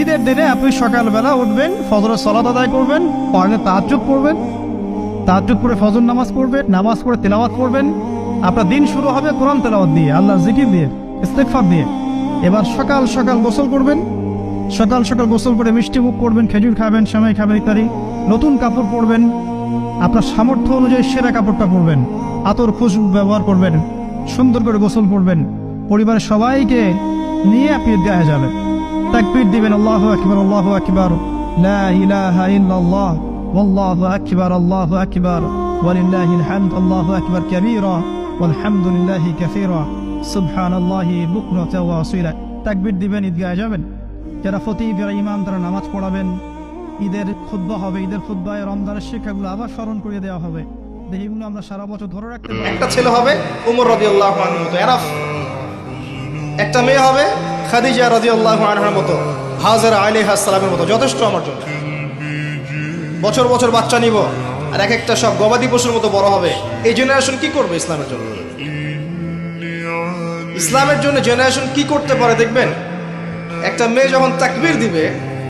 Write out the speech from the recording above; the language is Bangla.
ঈদের দিনে আপনি সকালবেলা উঠবেন, ফজরের সলাত আদায় করবেন পড়লে তাজ্জুদ পড়বেন তাজ্জুদ করে ফজর নামাজ পড়বেন, নামাজ পড়ে তেলাওয়াত করবেন। আপনার দিন শুরু হবে কোরআন তেলাওয়াত দিয়ে আল্লাহ জিকির দিয়ে, ইস্তেগফার দিয়ে। এবার সকাল সকাল গোসল করবেন, সকাল সকাল গোসল করে মিষ্টি মুখ করবেন, খেজুর খাবেন, সেমাই খাবেন ইত্যাদি। নতুন কাপড় পরবেন, আপনার সামর্থ্য অনুযায়ী সেরা কাপড়টা পরবেন, আতর খুশবু ব্যবহার করবেন, সুন্দর করে গোসল করবেন। পরিবারের সবাইকে নিয়ে আপনি ঈদগাহে যাবেন তাকবীর দিবেন আল্লাহু আকবার আল্লাহু আকবার লা ইলাহা ইল্লাল্লাহ والله أكبر الله أكبر ولله الحمد الله أكبر كبيرا والحمد لله كثيرا سبحان الله بكرة وأصيلا তাকবীর দিবেন ঈদগাহে যাবেন যারা ফতিব যারা ইমাম তারা নামাজ পড়াবেন ঈদের খুদ্া হবে ঈদের খুদ্ায় রমজানের শিক্ষাগুলো আবার স্মরণ করিয়ে দেওয়া হবে এগুলো আমরা সারা বছর ধরে রাখতে পারি একটা ছেলে হবে উমর রদি আল্লাহ মতো এনাফ একটা মেয়ে হবে খাদিজা রাজি আল্লাহ আনহার মতো, হাজার আলী সালামের মতো, যথেষ্ট আমার জন্য। বছর বছর বাচ্চা নিব, আর এক একটা সব গবাদি পশুর মতো বড় হবে। এই জেনারেশন কি করবে ইসলামের জন্য? ইসলামের জন্য জেনারেশন কি করতে পারে দেখবেন? একটা মেয়ে যখন তাকবির দিবে